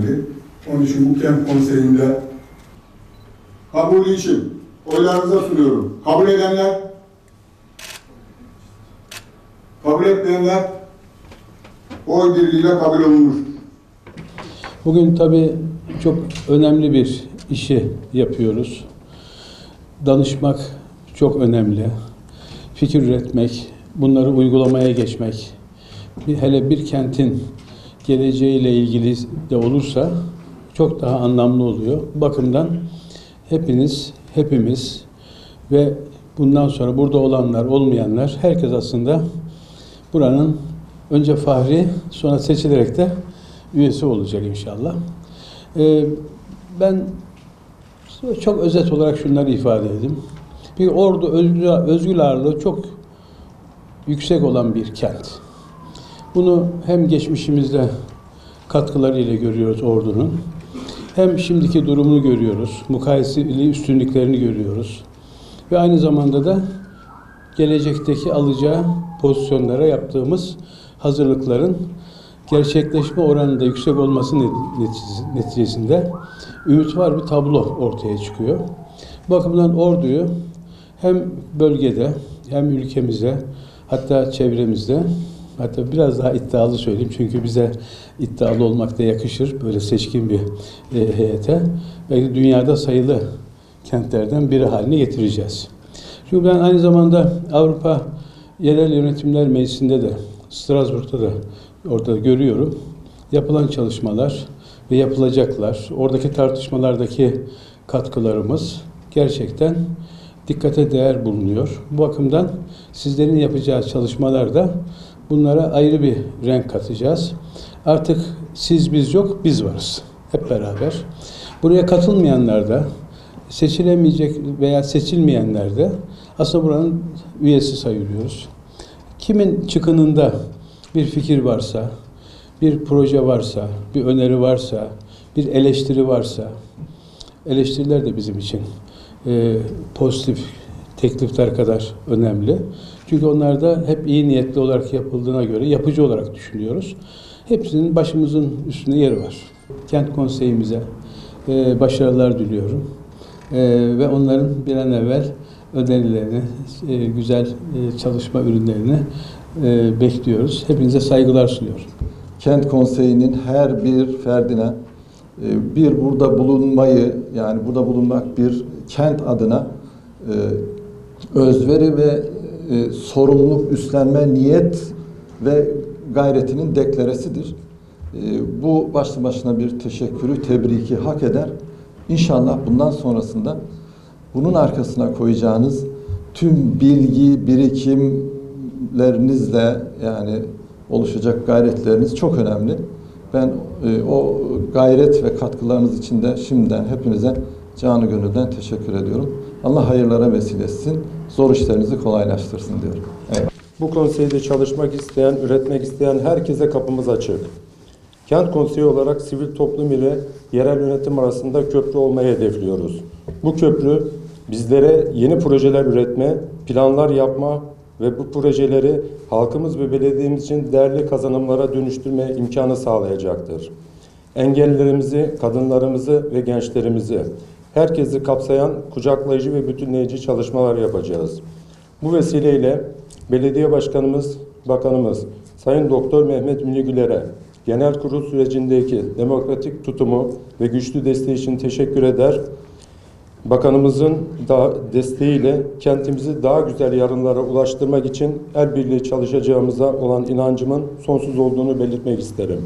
önemli. Onun için bu kent konseyinde kabul için oylarınıza sunuyorum. Kabul edenler, kabul etmeyenler oy birliğiyle kabul olunur. Bugün tabii çok önemli bir işi yapıyoruz. Danışmak çok önemli. Fikir üretmek, bunları uygulamaya geçmek, hele bir kentin geleceğiyle ilgili de olursa çok daha anlamlı oluyor. Bakımdan hepiniz, hepimiz ve bundan sonra burada olanlar, olmayanlar, herkes aslında buranın önce fahri, sonra seçilerek de üyesi olacak inşallah. Ee, ben çok özet olarak şunları ifade edeyim. Bir ordu özgür ağırlığı çok yüksek olan bir kent. Bunu hem geçmişimizde katkılarıyla görüyoruz ordunun. Hem şimdiki durumunu görüyoruz. Mukayeseli üstünlüklerini görüyoruz. Ve aynı zamanda da gelecekteki alacağı pozisyonlara yaptığımız hazırlıkların gerçekleşme oranında yüksek olması neticesi- neticesinde ümit var bir tablo ortaya çıkıyor. Bu bakımdan orduyu hem bölgede hem ülkemize hatta çevremizde hatta biraz daha iddialı söyleyeyim çünkü bize iddialı olmak da yakışır böyle seçkin bir e, heyete belki dünyada sayılı kentlerden biri haline getireceğiz. Çünkü ben aynı zamanda Avrupa Yerel Yönetimler Meclisi'nde de Strasbourg'da da orada görüyorum. Yapılan çalışmalar ve yapılacaklar, oradaki tartışmalardaki katkılarımız gerçekten dikkate değer bulunuyor. Bu bakımdan sizlerin yapacağı çalışmalarda bunlara ayrı bir renk katacağız. Artık siz biz yok, biz varız. Hep beraber. Buraya katılmayanlar da seçilemeyecek veya seçilmeyenler de aslında buranın üyesi sayılıyoruz. Kimin çıkınında bir fikir varsa, bir proje varsa, bir öneri varsa, bir eleştiri varsa, eleştiriler de bizim için e, pozitif teklifler kadar önemli. Çünkü onlar da hep iyi niyetli olarak yapıldığına göre yapıcı olarak düşünüyoruz. Hepsinin başımızın üstünde yeri var. Kent konseyimize e, başarılar diliyorum. E, ve onların bir an evvel önerilerini, e, güzel e, çalışma ürünlerini e, bekliyoruz. Hepinize saygılar sunuyorum. Kent Konseyi'nin her bir ferdine e, bir burada bulunmayı yani burada bulunmak bir kent adına e, özveri ve e, sorumluluk üstlenme niyet ve gayretinin deklaresidir. E, Bu başlı başına bir teşekkürü, tebriki hak eder. İnşallah bundan sonrasında bunun arkasına koyacağınız tüm bilgi, birikimlerinizle yani oluşacak gayretleriniz çok önemli. Ben e, o gayret ve katkılarınız için de şimdiden hepinize canı gönülden teşekkür ediyorum. Allah hayırlara vesile etsin, zor işlerinizi kolaylaştırsın diyorum. Evet. Bu konseyde çalışmak isteyen, üretmek isteyen herkese kapımız açık. Kent konseyi olarak sivil toplum ile yerel yönetim arasında köprü olmayı hedefliyoruz. Bu köprü bizlere yeni projeler üretme, planlar yapma ve bu projeleri halkımız ve belediyemiz için değerli kazanımlara dönüştürme imkanı sağlayacaktır. Engellilerimizi, kadınlarımızı ve gençlerimizi, herkesi kapsayan kucaklayıcı ve bütünleyici çalışmalar yapacağız. Bu vesileyle Belediye Başkanımız, Bakanımız Sayın Doktor Mehmet Münir Güler'e genel kurul sürecindeki demokratik tutumu ve güçlü desteği için teşekkür eder. Bakanımızın da desteğiyle kentimizi daha güzel yarınlara ulaştırmak için el birliği çalışacağımıza olan inancımın sonsuz olduğunu belirtmek isterim.